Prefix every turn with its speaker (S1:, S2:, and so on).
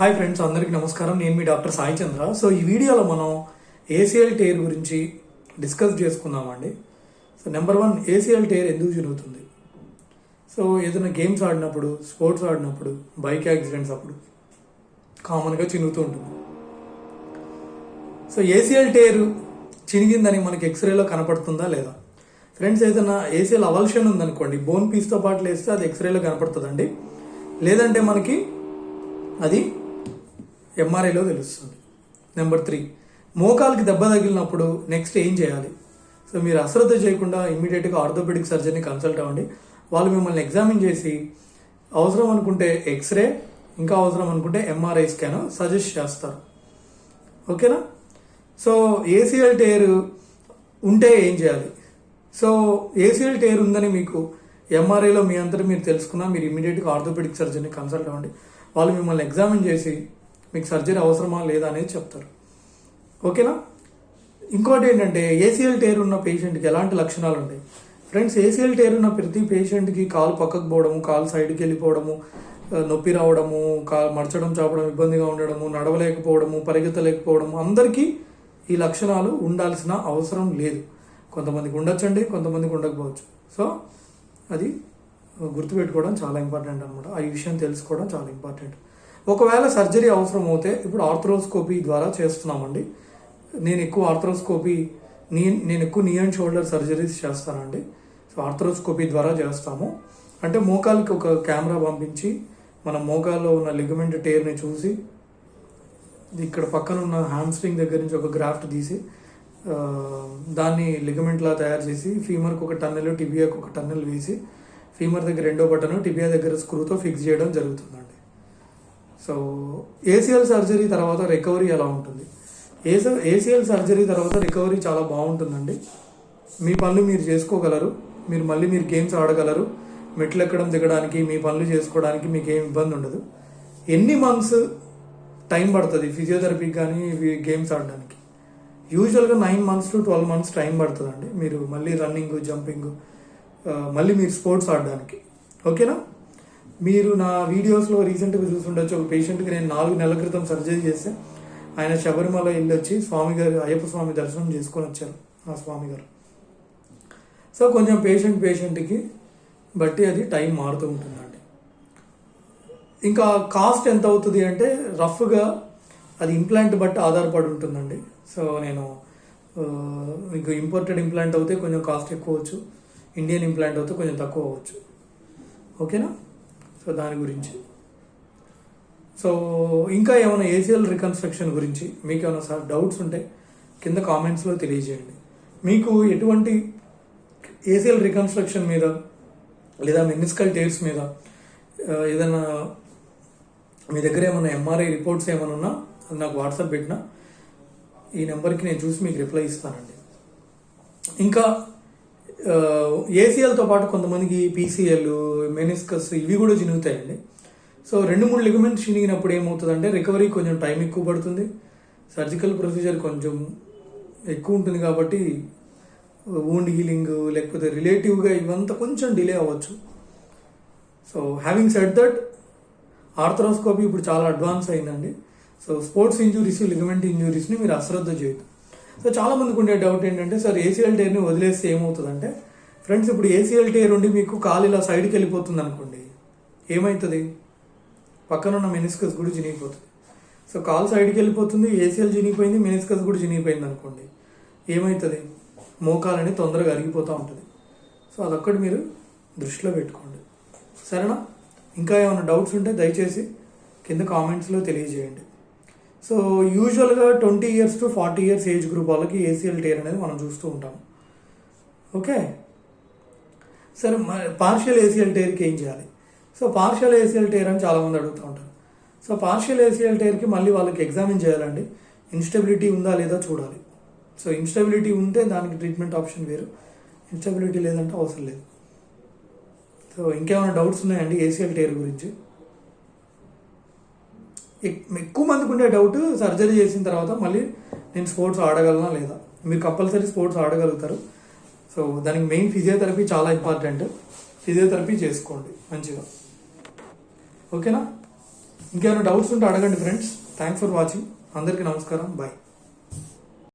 S1: Hi friends అందరికీ నమస్కారం. నేను మీ డాక్టర్ సాయి చంద్ర. సో ఈ వీడియోలో మనం ఏసీఎల్ టేర్ గురించి డిస్కస్ చేసుకుందామండి. So number one ACL tear ఎందుకు జరుగుతుంది? సో ఏదైనా గేమ్స్ ఆడినప్పుడు స్పోర్ట్స్ ఆడినప్పుడు బైక్ యాక్సిడెంట్స్ అప్పుడు కామన్గా చినుగుతూ ఉంటుంది. సో ఏసీఎల్ టేర్ చినిగిందని మనకి ఎక్స్రేలో కనపడుతుందా లేదా? ఫ్రెండ్స్ ఏదైనా ఏసీఎల్ అవల్షన్ ఉందనుకోండి బోన్ పీస్తో పాటు లేస్తే అది ఎక్స్రేలో కనపడుతుందండి. లేదంటే మనకి అది ఎంఆర్ఐలో తెలుస్తుంది. నెంబర్ త్రీ మోకాలకి దెబ్బ తగిలినప్పుడు నెక్స్ట్ ఏం చేయాలి? సో మీరు అశ్రద్ధ చేయకుండా ఇమ్మీడియట్గా ఆర్థోపెడిక్ సర్జన్ని కన్సల్ట్ అవ్వండి. వాళ్ళు మిమ్మల్ని ఎగ్జామిన్ చేసి అవసరం అనుకుంటే ఎక్స్రే ఇంకా అవసరం అనుకుంటే ఎంఆర్ఐ స్కాన్ సజెస్ట్ చేస్తారు. ఓకేనా సో ఏసీఎల్ టేర్ ఉంటే ఏం చేయాలి? సో ఏసీఎల్ టేర్ ఉందని మీకు ఎంఆర్ఐలో మీ అంతా మీరు తెలుసుకున్నా మీరు ఇమీడియట్గా ఆర్థోపెడిక్ సర్జన్ని కన్సల్ట్ అవ్వండి. వాళ్ళు మిమ్మల్ని ఎగ్జామిన్ చేసి మీకు సర్జరీ అవసరమా లేదా అనేది చెప్తారు. ఓకేనా? ఇంకోటి ఏంటంటే ఏసీఎల్ టేర్ ఉన్న పేషెంట్కి ఎలాంటి లక్షణాలు ఉంటాయి? ఫ్రెండ్స్ ఏసీఎల్ టేర్ ఉన్న ప్రతి పేషెంట్కి కాలు పక్కకు పోవడము కాలు సైడ్కి వెళ్ళిపోవడము నొప్పి రావడము కాలు మడచడం చాపడం ఇబ్బందిగా ఉండడము నడవలేకపోవడము పరిగెత్తలేకపోవడము అందరికీ ఈ లక్షణాలు ఉండాల్సిన అవసరం లేదు. కొంతమందికి ఉండొచ్చండి కొంతమందికి ఉండకపోవచ్చు. సో అది గుర్తుపెట్టుకోవడం చాలా ఇంపార్టెంట్ అనమాట ఆ విషయం తెలుసుకోవడం చాలా ఇంపార్టెంట్. ఒకవేళ సర్జరీ అవసరం అవుతే ఇప్పుడు ఆర్థ్రోస్కోపీ ద్వారా చేస్తున్నామండి. నేను ఎక్కువ ఆర్థ్రోస్కోపీ నీ నేను ఎక్కువ నీ అండ్ షోల్డర్ సర్జరీస్ చేస్తానండి. సో ఆర్థ్రోస్కోపీ ద్వారా చేస్తాము. అంటే మోకాలకి ఒక కెమెరా పంపించి మన మోకాల్లో ఉన్న లిగమెంట్ టేర్ని చూసి ఇక్కడ పక్కన ఉన్న హ్యామ్స్ట్రింగ్ దగ్గర నుంచి ఒక గ్రాఫ్ట్ తీసి దాన్ని లిగమెంట్లా తయారు చేసి ఫీమర్కి ఒక టన్నెల్ టిబియాకి ఒక టన్నెల్ వేసి ఫీమర్ దగ్గర రెండో బటన్ టిబియా దగ్గర స్క్రూతో ఫిక్స్ చేయడం జరుగుతుందండి. సో ఏసీఎల్ సర్జరీ తర్వాత రికవరీ ఎలా ఉంటుంది? ఏసీ ఏసీఎల్ సర్జరీ తర్వాత రికవరీ చాలా బాగుంటుందండి. మీ పనులు మీరు చేసుకోగలరు. మీరు మళ్ళీ మీరు గేమ్స్ ఆడగలరు. మెట్లు ఎక్కడం దిగడానికి మీ పనులు చేసుకోవడానికి మీకు ఏం ఇబ్బంది ఉండదు. ఎన్ని మంత్స్ టైం పడుతుంది ఫిజియోథెరపీకి కానీ గేమ్స్ ఆడడానికి? యూజువల్గా nine months to twelve months time పడుతుందండి. మీరు మళ్ళీ రన్నింగ్ జంపింగ్ మళ్ళీ మీరు స్పోర్ట్స్ ఆడడానికి. ఓకేనా మీరు నా వీడియోస్లో రీసెంట్గా చూసుండొచ్చు ఒక పేషెంట్కి నేను నాలుగు నెలల క్రితం సర్జరీ చేస్తే ఆయన శబరిమల వెళ్ళి వచ్చి స్వామి గారు అయ్యప్ప స్వామి దర్శనం చేసుకొని వచ్చారు ఆ స్వామి గారు. సో కొంచెం పేషెంట్ పేషెంట్కి బట్టి అది టైం మారుతూ ఉంటుందండి. ఇంకా కాస్ట్ ఎంత అవుతుంది అంటే రఫ్గా అది ఇంప్లాంట్ బట్టి ఆధారపడి ఉంటుందండి. సో నేను మీకు ఇంపోర్టెడ్ ఇంప్లాంట్ అవుతే కొంచెం కాస్ట్ ఎక్కువ అవచ్చు ఇండియన్ ఇంప్లాంట్ అవుతే కొంచెం తక్కువ అవ్వచ్చు. ఓకేనా సో దాని గురించి. సో ఇంకా ఏమైనా ఏసీఎల్ రికన్స్ట్రక్షన్ గురించి మీకు ఏమైనా సార్ డౌట్స్ ఉంటే కింద కామెంట్స్లో తెలియజేయండి. మీకు ఎటువంటి ఏసీఎల్ రికన్స్ట్రక్షన్ మీద లేదా మెనిస్కల్ టేర్స్ మీద ఏదైనా మీ దగ్గర ఏమైనా ఎంఆర్ఐ రిపోర్ట్స్ ఏమైనా ఉన్నా అది నాకు వాట్సాప్ పెట్టినా ఈ నెంబర్కి నేను చూసి మీకు రిప్లై ఇస్తానండి. ఇంకా ఏసీఎల్తో పాటు కొంతమందికి పీసీఎల్ మెనిస్కస్ ఇవి కూడా చినుగుతాయండి. సో రెండు మూడు లిగమెంట్స్ చినిగినప్పుడు ఏమవుతుందంటే రికవరీ కొంచెం టైం ఎక్కువ పడుతుంది. సర్జికల్ ప్రొసీజర్ కొంచెం ఎక్కువ ఉంటుంది కాబట్టి వూండ్ హీలింగ్ లేకపోతే రిలేటివ్గా ఇవంతా కొంచెం డిలే అవ్వచ్చు. So having set that arthroscopy ఇప్పుడు చాలా అడ్వాన్స్ అయిందండి. సో స్పోర్ట్స్ ఇంజురీస్ లిగమెంట్ ఇంజురీస్ని మీరు అశ్రద్ధ చేయొద్దు. సో చాలా మందికి ఉండే డౌట్ ఏంటంటే సార్ ఏసీఎల్ టైర్ని వదిలేస్తే ఏమవుతుందంటే ఫ్రెండ్స్ ఇప్పుడు ఏసీఎల్ టైర్ ఉండి మీకు కాలు ఇలా సైడ్కి వెళ్ళిపోతుంది అనుకోండి ఏమవుతుంది పక్కన ఉన్న మెనిస్కస్ కూడా చినిగిపోతుంది. సో కాలు సైడ్కి వెళ్ళిపోతుంది ఏసీఎల్ చినిగిపోయింది మెనిస్కస్ కూడా చినిగిపోయింది అనుకోండి ఏమవుతుంది మోకాలని తొందరగా అరిగిపోతూ ఉంటుంది. సో అదొక్కటి మీరు దృష్టిలో పెట్టుకోండి. సరేనా? ఇంకా ఏమైనా డౌట్స్ ఉంటే దయచేసి కింద కామెంట్స్లో తెలియజేయండి. సో యూజువల్గా twenty years to forty years age group వాళ్ళకి ఏసీఎల్ టేర్ అనేది మనం చూస్తూ ఉంటాం. ఓకే? సరే పార్షియల్ ఏసీఎల్ టేర్కి ఏం చేయాలి? సో పార్షియల్ ఏసీఎల్ టేర్ అని చాలామంది అడుగుతూ ఉంటారు. సో పార్షియల్ ఏసీఎల్ టేర్కి మళ్ళీ వాళ్ళకి ఎగ్జామిన్ చేయాలండి? ఇన్స్టెబిలిటీ ఉందా లేదా చూడాలి. సో ఇన్స్టెబిలిటీ ఉంటే దానికి ట్రీట్మెంట్ ఆప్షన్ వేరు. ఇన్స్టెబిలిటీ లేదంటే అవసరం లేదు. సో ఇంకేమైనా డౌట్స్ ఉన్నాయండి ఏసీఎల్ టేర్ గురించి? ఎక్కువ మందికి ఉండే డౌట్ సర్జరీ చేసిన తర్వాత మళ్ళీ నేను స్పోర్ట్స్ ఆడగలనా లేదా? మీరు కంపల్సరీ స్పోర్ట్స్ ఆడగలుగుతారు. సో దానికి మెయిన్ ఫిజియోథెరపీ చాలా ఇంపార్టెంట్ ఫిజియోథెరపీ చేసుకోండి మంచిగా. ఓకేనా ఇంకేమైనా డౌట్స్ ఉంటే అడగండి ఫ్రెండ్స్ థ్యాంక్స్ ఫర్ వాచింగ్ అందరికీ నమస్కారం. బాయ్